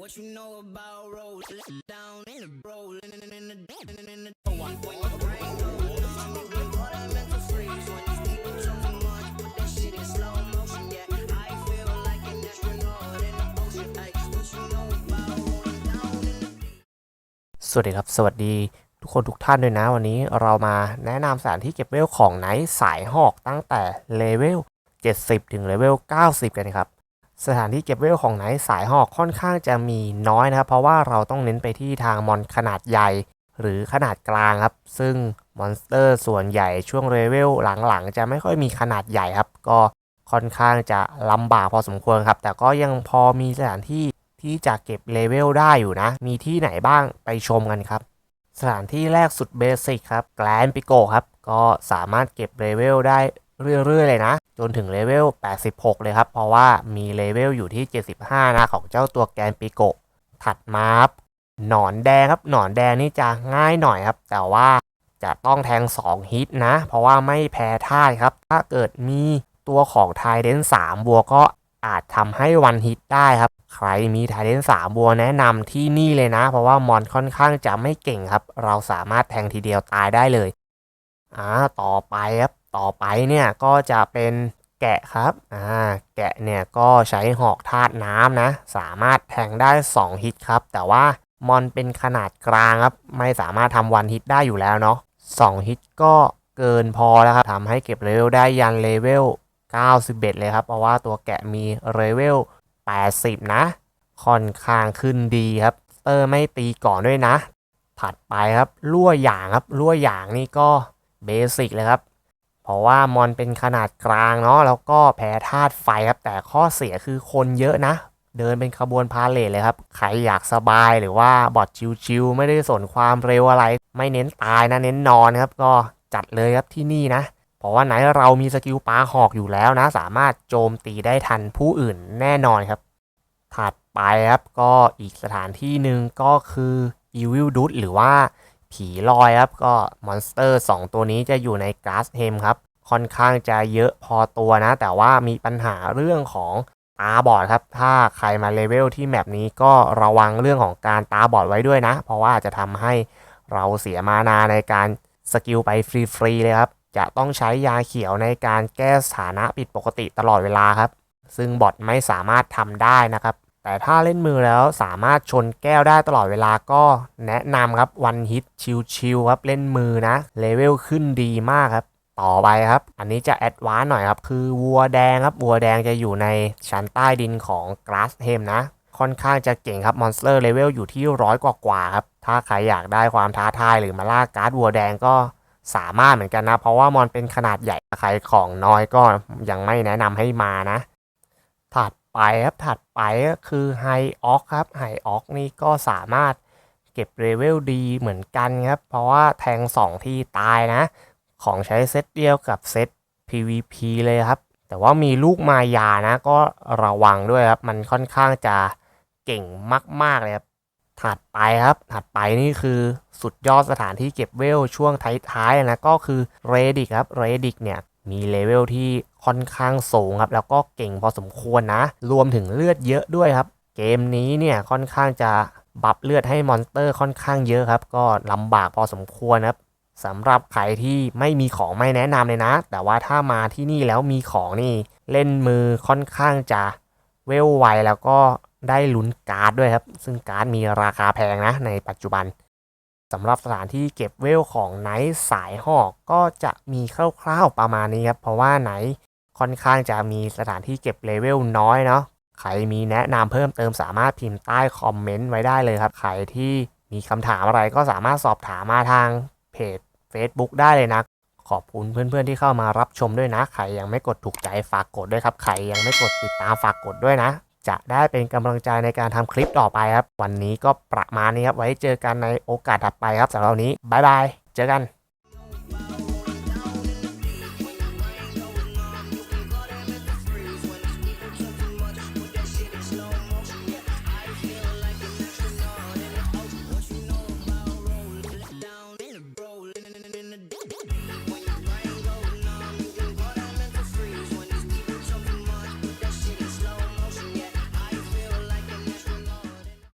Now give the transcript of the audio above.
What you know about rolling down in the rolling in the in the in the when your brain goes numb, you get caught in mental freeze. When you think of too much, put that shit in slow motion. Yeah, I feel like an astronaut in the ocean. Like, what you know about rolling down in the สวัสดีครับ สวัสดีทุกคนทุกท่านด้วยนะวันนี้เรามาแนะนำสถานที่เก็บเวลของไนท์สายหอกตั้งแต่เลเวล 70 ถึงเลเวล 90 กันนะครับ สถานที่เก็บเวลของไนท์สายหอกค่อนข้างจะมีน้อยนะครับ เพราะว่าเราต้องเน้นไปที่ทางมอนขนาดใหญ่ หรือขนาดกลางครับ ซึ่งมอนสเตอร์ส่วนใหญ่ช่วงเลเวลหลังๆ จะไม่ค่อยมีขนาดใหญ่ครับ ก็ค่อนข้างจะลำบากพอสมควรครับ แต่ก็ยังพอมีสถานที่ที่จะเก็บเลเวลได้อยู่นะ มีที่ไหนบ้างไปชมกันครับ สถานที่แรกสุดเบสิกครับแกลนปิโกครับ ก็สามารถเก็บเลเวลได้เรื่อยๆเลยนะ จนถึงเลเวล 86 เลยครับ เพราะว่ามีเลเวลอยู่ที่ 75 นะของเจ้าตัวแกนปิโกถัดมาครับหนอนแดงครับหนอนแดงนี่จะง่ายหน่อยครับ แต่ว่าจะต้องแทง 2 ฮิตนะ เพราะว่าไม่แพ้ท่าครับ ถ้าเกิดมีตัวของไทเดน3บัวก็อาจทำให้วันฮิตได้ครับ ใครมีไทเดน3บัวแนะนำที่นี่เลยนะ เพราะว่ามอนค่อนข้างจะไม่เก่งครับ เราสามารถแทงทีเดียวตายได้เลยอ่าต่อไปครับ ต่อไปเนี่ยก็จะเป็นแกะครับอ่าแกะเนี่ยก็ใช้หอกธาตุน้ำนะ สามารถแทงได้ 2 ฮิตครับ แต่ว่ามอนเป็นขนาดกลางครับ ไม่สามารถทำวันฮิตได้อยู่แล้วเนาะ2ฮิตก็เกินพอแล้วครับทำให้เก็บเลเวลได้ยันเลเวล 91 เลยครับ เพราะว่าตัวแกะมีเลเวล 80 นะ ค่อนข้างขึ้นดีครับ เตอร์ไม่ตีก่อนด้วยนะ ถัดไปครับลั่วหยางครับลั่วหยางนี่ก็เบสิกเลยครับ ราะว่ามอนเป็นขนาดกลางเนาะแล้วก็แพ้ธาตุไฟครับ แต่ข้อเสียคือคนเยอะนะ เดินเป็นขบวนพาเลทเลยครับ ใครอยากสบายหรือว่าบอดชิวๆไม่ได้สนความเร็วอะไร ไม่เน้นตายนะเน้นนอนครับก็จัดเลยครับที่นี่นะเพราะว่าไหนเรามีสกิลปาหอกอยู่แล้วนะ สามารถโจมตีได้ทันผู้อื่นแน่นอนครับ ถัดไปครับก็อีกสถานที่หนึ่งก็คือ Evil d u d หรือว่า ผีลอยครับก็มอนสเตอร์ 2 ตัวนี้จะอยู่ในก a s เฮมครับ ค่อนข้างจะเยอะพอตัวนะ แต่ว่ามีปัญหาเรื่องของตาบอดครับ ถ้าใครมาเลเวลที่แมปนี้ก็ระวังเรื่องของการตาบอดไว้ด้วยนะ เพราะว่าจะทำให้เราเสียมานาในการสกิลไปฟรีๆเลยครับ จะต้องใช้ยาเขียวในการแก้สถานะผิดปกติตลอดเวลาครับ ซึ่งบอทไม่สามารถทำได้นะครับ แต่ถ้าเล่นมือแล้วสามารถชนแก้วได้ตลอดเวลาก็แนะนำครับวันฮิตชิวๆครับเล่นมือนะเลเวลขึ้นดีมากครับต่อไปครับ อันนี้จะแอดวานซ์หน่อยครับ คือวัวแดงครับ วัวแดงจะอยู่ในชั้นใต้ดินของก a s เ h มนะ ค่อนข้างจะเก่งครับมอนสเตอร์เลเวลอยู่ที่ร้อยกว่าๆครับ ถ้าใครอยากได้ความท้าทายหรือมาล่าการ์ดวัวแดงก็สามารถเหมือนกันนะ เพราะว่ามอนเป็นขนาดใหญ่ใครของน้อยก็ยังไม่แนะนำให้มานะ ถัด ไปครับถัดไปก็คือไฮออกครับไฮออกนี่ก็สามารถเก็บเลเวลดีเหมือนกันครับ เพราะว่าแทง 2 ที่ตายนะ ของใช้เซตเดียวกับเซต PVP เลยครับ แต่ว่ามีลูกมายานะ ก็ระวังด้วยครับ มันค่อนข้างจะเก่งมาก ๆ เลยครับ ถัดไปครับ ถัดไปนี่คือสุดยอดสถานที่เก็บเวลช่วงท้ายๆนะ ก็คือ r e d i c ครับ r e d i c เนี่ย มีเลเวลที่ค่อนข้างสูงครับ แล้วก็เก่งพอสมควรนะ รวมถึงเลือดเยอะด้วยครับ เกมนี้เนี่ยค่อนข้างจะบัฟเลือดให้มอนสเตอร์ค่อนข้างเยอะครับ ก็ลำบากพอสมควรครับสำหรับใครที่ไม่มีของไม่แนะนำเลยนะ แต่ว่าถ้ามาที่นี่แล้วมีของนี่ เล่นมือค่อนข้างจะเวลไวแล้วก็ได้ลุ้นการ์ดด้วยครับ ซึ่งการ์ดมีราคาแพงนะในปัจจุบัน สำหรับสถานที่เก็บเวลของไนท์สายหอกก็จะมีคร่าวๆประมาณนี้ครับ เพราะว่าไนท์ค่อนข้างจะมีสถานที่เก็บเลเวลน้อยเนาะใครมีแนะนำเพิ่มเติมสามารถพิมพ์ใต้คอมเมนต์ไว้ได้เลยครับ ใครที่มีคำถามอะไรก็สามารถสอบถามมาทางเพจ Facebook ได้เลยนะขอบคุณเพื่อนๆที่เข้ามารับชมด้วยนะ ใครยังไม่กดถูกใจฝากกดด้วยครับ ใครยังไม่กดติดตามฝากกดด้วยนะ จะได้เป็นกำลังใจในการทำคลิปต่อไปครับ วันนี้ก็ประมาณนี้ครับ ไว้เจอกันในโอกาสถัดไปครับสำหรับวันนี้ บ๊ายบาย เจอกัน